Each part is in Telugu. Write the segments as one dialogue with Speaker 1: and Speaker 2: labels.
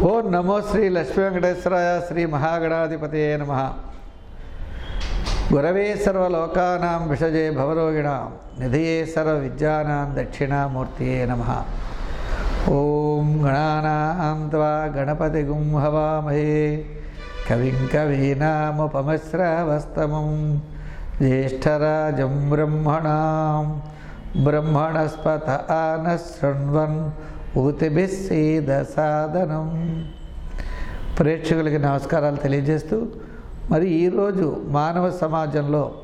Speaker 1: ఓం నమో శ్రీ లక్ష్మీ వెంకటేశ్వరాయ శ్రీ మహాగణాధిపతే నమ. గురవే సర్వలోకానాం విషజే భవరోగిణాం నిధియే సర్వ విద్యానాం దక్షిణామూర్తియే నమ. ఓం గణానాంత్వా గణపతి గుం హవామహే కవిం కవీనాముపమశ్రవస్తమం జ్యేష్ఠరాజం బ్రహ్మణాం బ్రహ్మణస్పత ఆన శృణ్వన్ ఊతిభిः సాధనం. ప్రేక్షకులకి నమస్కారాలు తెలియజేస్తూ మరి ఈరోజు మానవ సమాజంలో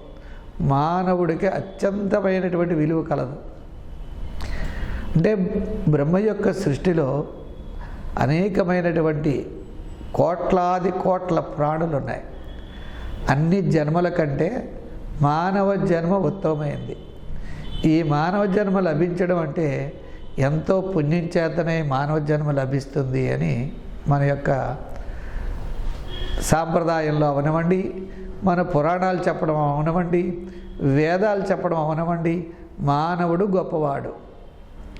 Speaker 1: మానవుడికి అత్యంతమైనటువంటి విలువ కలదు. అంటే బ్రహ్మ యొక్క సృష్టిలో అనేకమైనటువంటి కోట్లాది కోట్ల ప్రాణులు ఉన్నాయి అన్ని జన్మల కంటే మానవ జన్మ ఉత్తమమైంది. ఈ మానవ జన్మ లభించడం అంటే ఎంతో పుణ్యం చేతనే మానవ జన్మ లభిస్తుంది అని మన యొక్క సాంప్రదాయంలో అవనవండి. మన పురాణాలు చెప్పడం అవనవండి. వేదాలు చెప్పడం అవనవండి. మానవుడు గొప్పవాడు.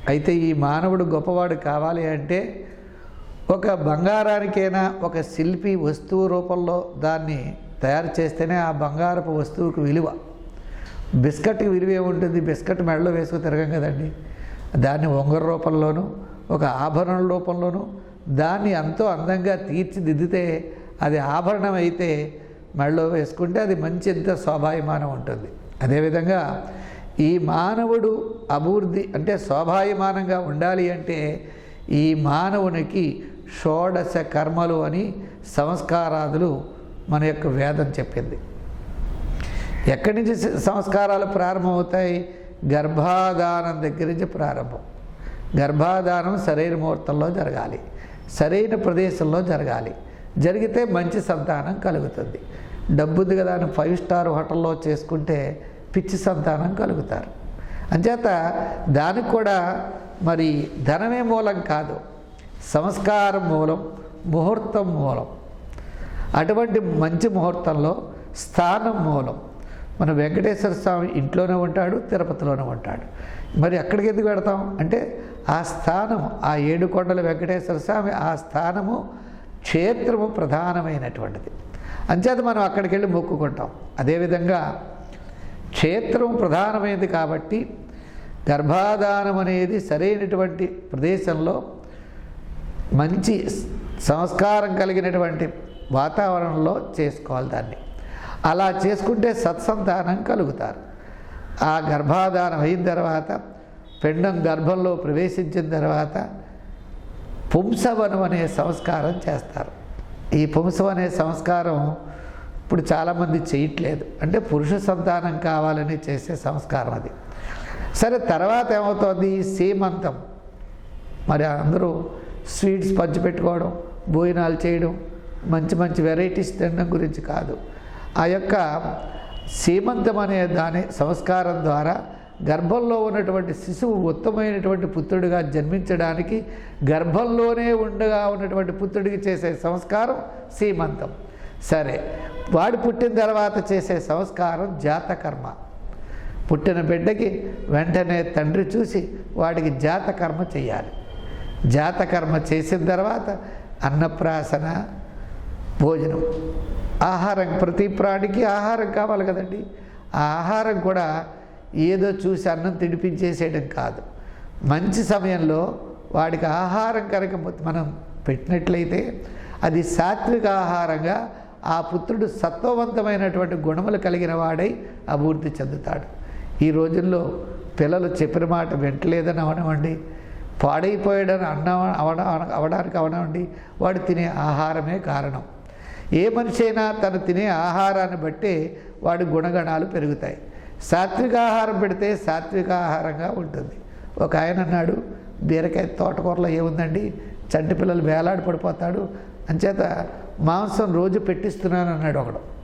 Speaker 1: అయితే ఈ మానవుడు గొప్పవాడు కావాలి అంటే ఒక బంగారానికైనా ఒక శిల్పి వస్తువు రూపంలో దాన్ని తయారు చేస్తేనే ఆ బంగారపు వస్తువుకు విలువ. బిస్కెట్కి విలువ ఏముంటుంది? బిస్కెట్ మెడలో వేసుకు తిరగం కదండి. దాన్ని ఉంగర రూపంలోనూ ఒక ఆభరణ రూపంలోనూ దాన్ని ఎంతో అందంగా తీర్చిదిద్దితే అది ఆభరణం అయితే మెడలో వేసుకుంటే అది మంచి ఎంత శోభాయమానం ఉంటుంది. అదేవిధంగా ఈ మానవుడు అభివృద్ధి అంటే శోభాయమానంగా ఉండాలి అంటే ఈ మానవునికి షోడశ కర్మలు అని సంస్కారాదులు మన యొక్క వేదం చెప్పింది. ఎక్కడి నుంచి సంస్కారాలు ప్రారంభమవుతాయి? గర్భాధానం దగ్గర నుంచి ప్రారంభం. గర్భాధానం సరైన ముహూర్తంలో జరగాలి. సరైన ప్రదేశంలో జరగాలి. జరిగితే మంచి సంతానం కలుగుతుంది. డబ్బుది కదా అని ఫైవ్ స్టార్ హోటల్లో చేసుకుంటే పిచ్చి సంతానం కలుగుతారు. అంచేత దానికి కూడా మరి ధనమే మూలం కాదు. సంస్కారం మూలం ముహూర్తం మూలం. అటువంటి మంచి ముహూర్తంలో స్థానం మూలం. మన వెంకటేశ్వర స్వామి ఇంట్లోనే ఉంటాడు తిరుపతిలోనే ఉంటాడు. మరి ఎక్కడికి ఎందుకు పెడతాం అంటే ఆ స్థానం ఆ ఏడు కొండల వెంకటేశ్వర స్వామి ఆ స్థానము క్షేత్రము ప్రధానమైనటువంటిది. అంచేత మనం అక్కడికి వెళ్ళి మొక్కుకుంటాం. అదేవిధంగా క్షేత్రం ప్రధానమైనది కాబట్టి గర్భాధానం అనేది సరైనటువంటి ప్రదేశంలో మంచి సంస్కారం కలిగినటువంటి వాతావరణంలో చేసుకోవాలి దాన్ని. అలా చేసుకుంటే సత్సంతానం కలుగుతారు. ఆ గర్భాధానం అయిన తర్వాత పిండం గర్భంలో ప్రవేశించిన తర్వాత పుంసవనం అనే సంస్కారం చేస్తారు. ఈ పుంసం అనే సంస్కారం ఇప్పుడు చాలామంది చేయట్లేదు. అంటే పురుష సంతానం కావాలని చేసే సంస్కారం అది. సరే తర్వాత ఏమవుతుంది? సీమంతం. మరి అందరూ స్వీట్స్ పంచిపెట్టుకోవడం భోజనాలు చేయడం మంచి మంచి వెరైటీస్ తినడం గురించి కాదు. ఆ యొక్క సీమంతం అనే దాని సంస్కారం ద్వారా గర్భంలో ఉన్నటువంటి శిశువు ఉత్తమమైనటువంటి పుత్రుడిగా జన్మించడానికి గర్భంలోనే ఉండగా ఉన్నటువంటి పుత్రుడికి చేసే సంస్కారం సీమంతం. సరే వాడు పుట్టిన తర్వాత చేసే సంస్కారం జాతకర్మ. పుట్టిన బిడ్డకి వెంటనే తండ్రి చూసి వాడికి జాతకర్మ చేయాలి జాతకర్మ చేసిన తర్వాత అన్నప్రాసన భోజనం. ఆహారం ప్రతి ప్రాణికి ఆహారం కావాలి కదండి. ఆ ఆహారం కూడా ఏదో చూసి అన్నం తినిపించేసేయడం కాదు. మంచి సమయంలో వాడికి ఆహారం కనుక మనం పెట్టినట్లయితే అది సాత్విక ఆహారంగా ఆ పుత్రుడు సత్వవంతమైనటువంటి గుణములు కలిగిన వాడై అభివృద్ధి చెందుతాడు. ఈ రోజుల్లో పిల్లలు చెప్పిన మాట వింటలేదని అవనవండి. పాడైపోయాడని అన్న అవడానికి అవనవండి. వాడు తినే ఆహారమే కారణం. ఏ మనిషి అయినా తను తినే ఆహారాన్ని బట్టి వాడి గుణగణాలు పెరుగుతాయి. సాత్విక ఆహారం పెడితే సాత్విక ఆహారంగా ఉంటుంది. ఒక ఆయన అన్నాడు బీరకాయ తోటకూరలో ఏముందండి? చంటి పిల్లలు వేలాడి పడిపోతాడు. అంచేత మాంసం రోజు పెట్టిస్తున్నాను అన్నాడు ఒకడు.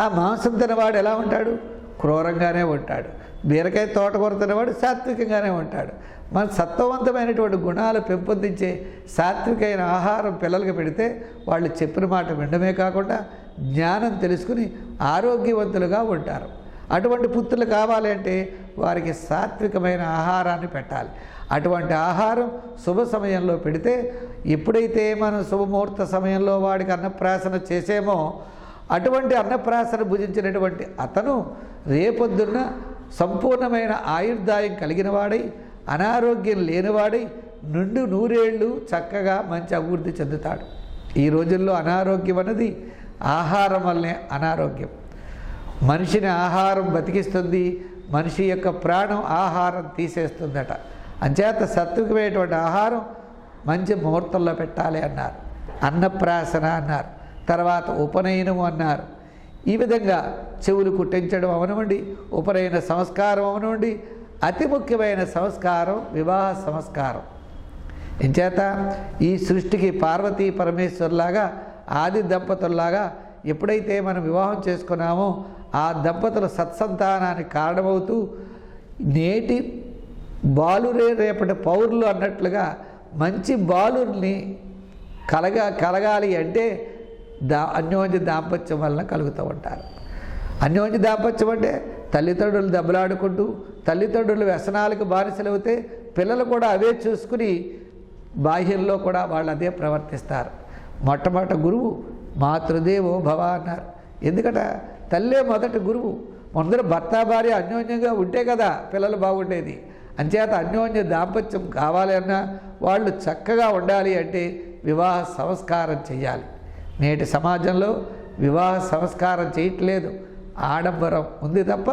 Speaker 1: ఆ మాంసం తినవాడు ఎలా ఉంటాడు? క్రూరంగానే ఉంటాడు. బీరకాయ తోటకూర తినవాడు సాత్వికంగానే ఉంటాడు. మన సత్వవంతమైనటువంటి గుణాలు పెంపొందించే సాత్వికమైన ఆహారం పిల్లలకి పెడితే వాళ్ళు చెప్పిన మాట వినడమే కాకుండా జ్ఞానం తెలుసుకుని ఆరోగ్యవంతులుగా ఉంటారు. అటువంటి పుత్రులు కావాలి అంటే వారికి సాత్వికమైన ఆహారాన్ని పెట్టాలి. అటువంటి ఆహారం శుభ సమయంలో పెడితే ఎప్పుడైతే మనం శుభముహూర్త సమయంలో వాడికి అన్నప్రాసన చేసేమో అటువంటి అన్నప్రాసన భుజించినటువంటి అతను రేపొద్దున్న సంపూర్ణమైన ఆయుర్దాయం కలిగిన వాడై అనారోగ్యం లేనివాడై నుండి నూరేళ్ళు చక్కగా మంచి అభివృద్ధి చెందుతాడు. ఈ రోజుల్లో అనారోగ్యం అన్నది ఆహారం వల్లనే అనారోగ్యం. మనిషిని ఆహారం బతికిస్తుంది మనిషి యొక్క ప్రాణం ఆహారం తీసేస్తుందట. అంచేత సత్వికమైనటువంటి ఆహారం మంచి ముహూర్తంలో పెట్టాలి అన్నారు. అన్నప్రాసన అన్నారు. తర్వాత ఉపనయనం అన్నారు. ఈ విధంగా చెవులు కుట్టించడం అవనివ్వండి ఉపరైన సంస్కారం అవనివ్వండి అతి ముఖ్యమైన సంస్కారం వివాహ సంస్కారం. ఎంచేత ఈ సృష్టికి పార్వతీ పరమేశ్వర్లాగా ఆది దంపతుల్లాగా ఎప్పుడైతే మనం వివాహం చేసుకున్నామో ఆ దంపతుల సత్సంతానానికి కారణమవుతూ నేటి బాలురే రేపటి పౌరులు అన్నట్లుగా మంచి బాలుర్ని కలగా కలగాలి అంటే దా అన్యోన్య దాంపత్యం వలన కలుగుతూ ఉంటారు. అన్యోన్య దాంపత్యం అంటే తల్లిదండ్రులు దెబ్బలాడుకుంటూ తల్లిదండ్రులు వ్యసనాలకు బానిసలవుతే పిల్లలు కూడా అవే చూసుకుని బాహ్యంలో కూడా వాళ్ళు అదే ప్రవర్తిస్తారు. మొట్టమొదటి గురువు మాతృదేవో భవ అన్నారు. ఎందుకట? తల్లే మొదటి గురువు. ముందర భర్త భార్య అన్యోన్యంగా ఉంటే కదా పిల్లలు బాగుండేది. అంచేత అన్యోన్య దాంపత్యం కావాలి అన్నా వాళ్ళు చక్కగా ఉండాలి అంటే వివాహ సంస్కారం చేయాలి నేటి సమాజంలో వివాహ సంస్కారం చేయట్లేదు. ఆడంబరం ఉంది తప్ప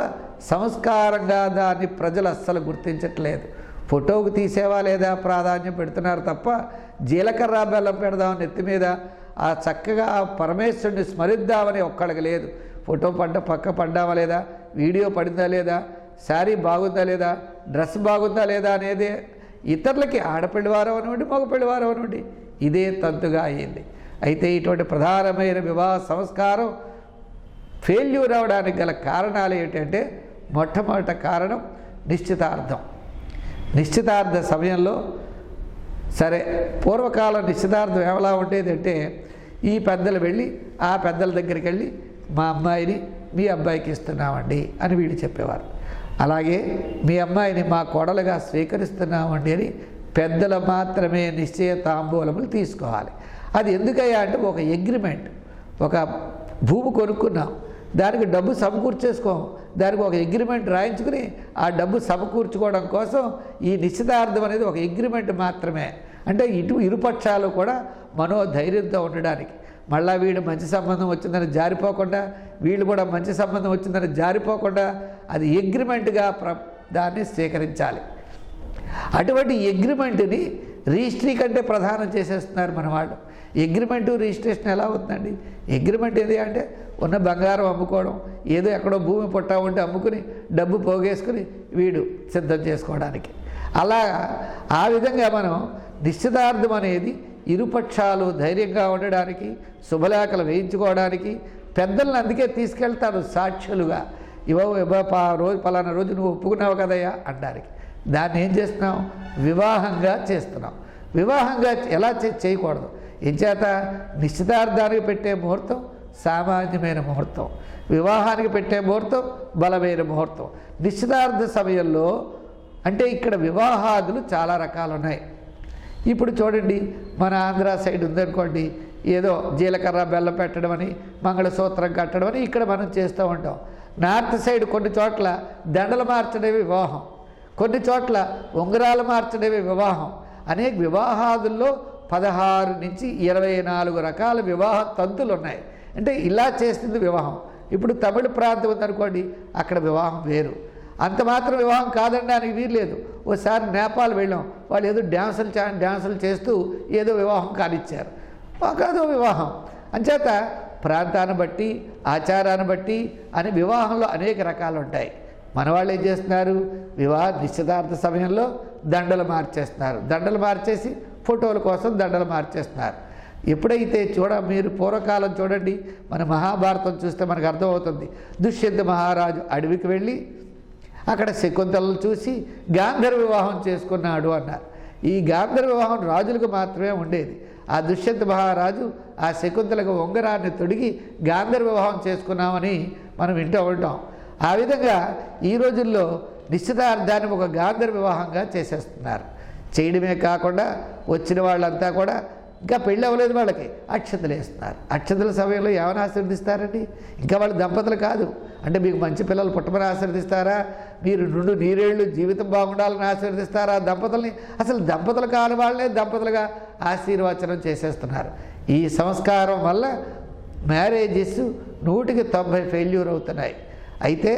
Speaker 1: సంస్కారంగా దాన్ని ప్రజలు అస్సలు గుర్తించట్లేదు. ఫోటోకు తీసేవా లేదా ప్రాధాన్యం పెడుతున్నారు తప్ప జీలకర్ర బెల్లం పెడదాం నెత్తి మీద ఆ చక్కగా ఆ పరమేశ్వరుని స్మరిద్దామని ఒక్కడికి లేదు. ఫోటో పడ్డ పక్క పడ్డావా లేదా వీడియో పడిందా లేదా శారీ బాగుందా లేదా డ్రెస్ బాగుందా లేదా అనేది ఇతరులకి ఆడపిల్లివారం అనివ్వండి మగపిల్లివారం అనివ్వండి ఇదే తంతుగా అయింది. అయితే ఇటువంటి ప్రధానమైన వివాహ సంస్కారం ఫెయిల్యూర్ అవడానికి గల కారణాలు ఏంటంటే మొట్టమొదట కారణం నిశ్చితార్థం. నిశ్చితార్థ సమయంలో సరే పూర్వకాలం నిశ్చితార్థం ఎలా ఉండేదంటే ఈ పెద్దలు వెళ్ళి ఆ పెద్దల దగ్గరికి వెళ్ళి మా అమ్మాయిని మీ అబ్బాయికి ఇస్తున్నామండి అని వీళ్ళు చెప్పేవారు. అలాగే మీ అమ్మాయిని మా కోడలుగా స్వీకరిస్తున్నామండి అని పెద్దలు మాత్రమే నిశ్చయ తాంబూలములు తీసుకోవాలి. అది ఎందుకయ్యా అంటే ఒక అగ్రిమెంట్ ఒక భూమి కొనుక్కున్నాం. దానికి డబ్బు సమకూర్చేసుకోం. దానికి ఒక అగ్రిమెంట్ రాయించుకుని ఆ డబ్బు సమకూర్చుకోవడం కోసం ఈ నిశ్చితార్థం అనేది ఒక అగ్రిమెంట్ మాత్రమే. అంటే ఇటు ఇరుపక్షాలు కూడా మనోధైర్యంతో ఉండడానికి. మళ్ళా వీడు మంచి సంబంధం వచ్చిందని జారిపోకుండా వీళ్ళు కూడా మంచి సంబంధం వచ్చిందని జారిపోకుండా అది అగ్రిమెంట్గా ప్ర దాన్ని స్వీకరించాలి. అటువంటి అగ్రిమెంట్ని రిజిస్ట్రీ కంటే ప్రధానం చేసేస్తున్నారు మన వాళ్ళు. అగ్రిమెంటు రిజిస్ట్రేషన్ ఎలా అవుతుందండి? అగ్రిమెంట్ ఏది అంటే ఉన్న బంగారం అమ్ముకోవడం ఏదో ఎక్కడో భూమి పుట్టా ఉంటే అమ్ముకుని డబ్బు పోగేసుకుని వీడు సిద్ధం చేసుకోవడానికి. అలా ఆ విధంగా మనం నిశ్చితార్థం అనేది ఇరుపక్షాలు ధైర్యంగా ఉండడానికి శుభలేఖలు వేయించుకోవడానికి పెద్దలను అందుకే తీసుకెళ్తారు సాక్షులుగా. ఇవో ఇవ్వ పా రోజు పలానా రోజు నువ్వు ఒప్పుకున్నావు కదయ్యా? అనడానికి దాన్ని ఏం చేస్తున్నాం వివాహంగా చేస్తున్నాం వివాహంగా ఎలా చే- చేయకూడదు. ఎంచేత నిశ్చితార్థానికి పెట్టే ముహూర్తం సామాన్యమైన ముహూర్తం. వివాహానికి పెట్టే ముహూర్తం బలమైన ముహూర్తం. నిశ్చితార్థ సమయంలో అంటే ఇక్కడ వివాహాదులు చాలా రకాలు ఉన్నాయి ఇప్పుడు చూడండి మన ఆంధ్ర సైడ్ ఉందనుకోండి ఏదో జీలకర్ర బెల్లం పెట్టడం అని మంగళసూత్రం కట్టడం అని ఇక్కడ మనం చేస్తూ ఉంటాం. నార్త్ సైడ్ కొన్ని చోట్ల దండలు మార్చడమే వివాహం. కొన్ని చోట్ల ఉంగరాలు మార్చడమే వివాహం. అనేక వివాహాదుల్లో పదహారు నుంచి ఇరవై నాలుగు రకాల వివాహ తంతులు ఉన్నాయి అంటే ఇలా చేస్తుంది వివాహం. ఇప్పుడు తమిళ ప్రాంతం ఉందనుకోండి అక్కడ వివాహం వేరు. అంత మాత్రం వివాహం కాదనడానికి వీల్లేదు. ఓసారి నేపాల్ వెళ్ళాం వాళ్ళు ఏదో డ్యాన్సులు డ్యాన్సులు చేస్తూ ఏదో వివాహం కానిచ్చారు. కాదో వివాహం. అంచేత ప్రాంతాన్ని బట్టి ఆచారాన్ని బట్టి అని వివాహంలో అనేక రకాలు ఉంటాయి మన వాళ్ళు ఏం చేస్తున్నారు? వివాహ నిశ్చితార్థ సమయంలో దండలు మార్చేస్తున్నారు. దండలు మార్చేసి ఫోటోల కోసం దండలు మార్చేస్తున్నారు. ఎప్పుడైతే చూడ మీరు పూర్వకాలం చూడండి మన మహాభారతం చూస్తే మనకు అర్థమవుతుంది. దుష్యంత మహారాజు అడవికి వెళ్ళి అక్కడ శకుంతలను చూసి గాంధర్వ వివాహం చేసుకున్నాడు అన్నారు. ఈ గాంధర్వ వివాహం రాజులకు మాత్రమే ఉండేది. ఆ దుష్యంత మహారాజు ఆ శకుంతలకు ఉంగరాన్ని తొడిగి గాంధర్వ వివాహం చేసుకున్నామని మనం వింటూ ఉంటాం. ఆ విధంగా ఈ రోజుల్లో నిశ్చితార్థాన్ని ఒక గాంధర్ వివాహంగా చేసేస్తున్నారు. చేయడమే కాకుండా వచ్చిన వాళ్ళంతా కూడా ఇంకా పెళ్ళి అవ్వలేదు వాళ్ళకి అక్షతలు వేస్తున్నారు. అక్షతల సమయంలో ఏమైనా ఆశీర్దిస్తారండి ఇంకా వాళ్ళు దంపతులు కాదు. అంటే మీకు మంచి పిల్లలు పుట్టమని ఆశీర్దిస్తారా మీరు రెండు నీరేళ్ళు జీవితం బాగుండాలని ఆశీర్దిస్తారా దంపతుల్ని? అసలు దంపతులు కాని వాళ్ళే దంపతులుగా ఆశీర్వచనం చేసేస్తున్నారు. ఈ సంస్కారం వల్ల మ్యారేజెస్ నూటికి తొంభై ఫెయిల్యూర్ అవుతున్నాయి. అయితే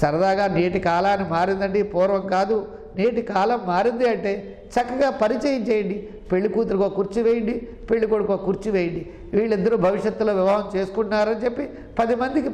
Speaker 1: సరదాగా నేటి కాలాన్ని మారిందండి పూర్వం కాదు. నేటి కాలం మారింది అంటే చక్కగా పరిచయం చేయండి. పెళ్ళి కూతురుకో కుర్చీ వేయండి పెళ్ళి కొడుకో కుర్చీ వేయండి. వీళ్ళిద్దరూ భవిష్యత్తులో వివాహం చేసుకుంటున్నారని చెప్పి పది మందికి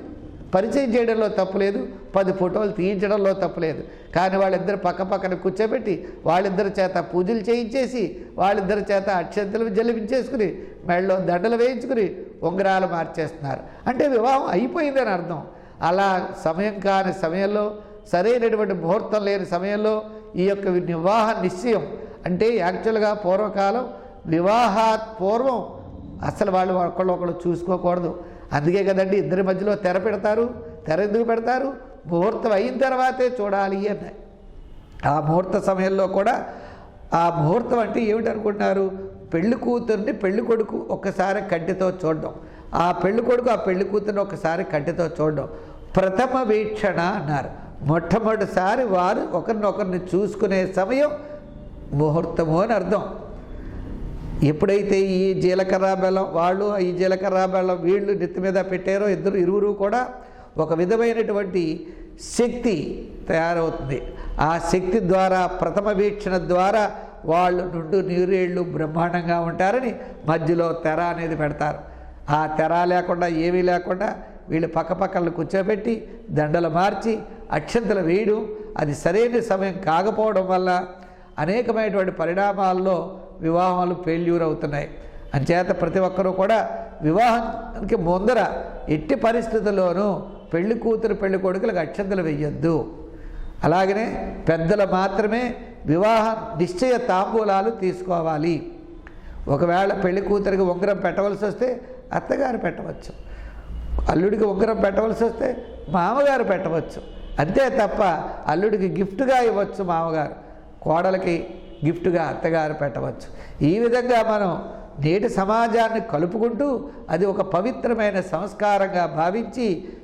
Speaker 1: పరిచయం చేయడంలో తప్పులేదు పది ఫోటోలు తీయించడంలో తప్పులేదు కానీ వాళ్ళిద్దరు పక్క పక్కన కూర్చోబెట్టి వాళ్ళిద్దరి చేత పూజలు చేయించేసి వాళ్ళిద్దరి చేత అక్షంతలు జలిపించేసుకుని మెళ్ళలో దండలు వేయించుకుని ఉంగరాలు మార్చేస్తున్నారు. అంటే వివాహం అయిపోయిందని అర్థం. అలా సమయం కాని సమయంలో సరైనటువంటి ముహూర్తం లేని సమయంలో ఈ యొక్క వివాహ నిశ్చయం అంటే యాక్చువల్గా పూర్వకాలం వివాహాత్ పూర్వం అసలు వాళ్ళు ఒకళ్ళు ఒకళ్ళు చూసుకోకూడదు. అందుకే కదండి ఇద్దరి మధ్యలో తెర పెడతారు తెర ఎందుకు పెడతారు? ముహూర్తం అయిన తర్వాతే చూడాలి అన్నాయి. ఆ ముహూర్త సమయంలో కూడా ఆ ముహూర్తం అంటే ఏమిటనుకుంటున్నారు? పెళ్ళి కూతుర్ని పెళ్ళి కొడుకు ఒక్కసారి కంటితో చూడడం. ఆ పెళ్ళి కొడుకు ఆ పెళ్ళి కూతుర్ని ఒకసారి కంటితో చూడడం. ప్రథమ వీక్షణ అన్నారు. మొట్టమొదటిసారి వారు ఒకరినొకరిని చూసుకునే సమయం ముహూర్తము అని అర్థం. ఎప్పుడైతే ఈ జీలకర్ర బెల్లం వాళ్ళు ఈ జీలకర్ర బెల్లం వీళ్ళు నెత్తి మీద పెట్టారో ఇద్దరు ఇరువురు కూడా ఒక విధమైనటువంటి శక్తి తయారవుతుంది. ఆ శక్తి ద్వారా ప్రథమ వీక్షణ ద్వారా వాళ్ళు నుండు నీరేళ్ళు బ్రహ్మాండంగా ఉంటారని మధ్యలో తెర అనేది పెడతారు. ఆ తెర లేకుండా ఏమీ లేకుండా వీళ్ళు పక్కపక్కలను కూర్చోబెట్టి దండలు మార్చి అక్షంతలు వేయడం అది సరైన సమయం కాకపోవడం వల్ల అనేకమైనటువంటి పరిణామాల్లో వివాహాలు ఫెయిల్యూర్ అవుతున్నాయి అంచేత ప్రతి ఒక్కరూ కూడా వివాహానికి ముందర ఎట్టి పరిస్థితుల్లోనూ పెళ్ళి కూతురు పెళ్ళి కొడుకులకు అక్షంతలు వెయ్యొద్దు అలాగనే పెద్దలు మాత్రమే వివాహ నిశ్చయ తాంబూలాలు తీసుకోవాలి. ఒకవేళ పెళ్ళి కూతురికి ఉంగరం పెట్టవలసి వస్తే అత్తగారు పెట్టవచ్చు. అల్లుడికి ఉంగరం పెట్టవలసి వస్తే మామగారు పెట్టవచ్చు. అంతే తప్ప అల్లుడికి గిఫ్ట్గా ఇవ్వచ్చు మామగారు. కోడలకి గిఫ్ట్గా అత్తగారు పెట్టవచ్చు. ఈ విధంగా మనం నేటి సమాజాన్ని కలుపుకుంటూ అది ఒక పవిత్రమైన సంస్కారంగా భావించి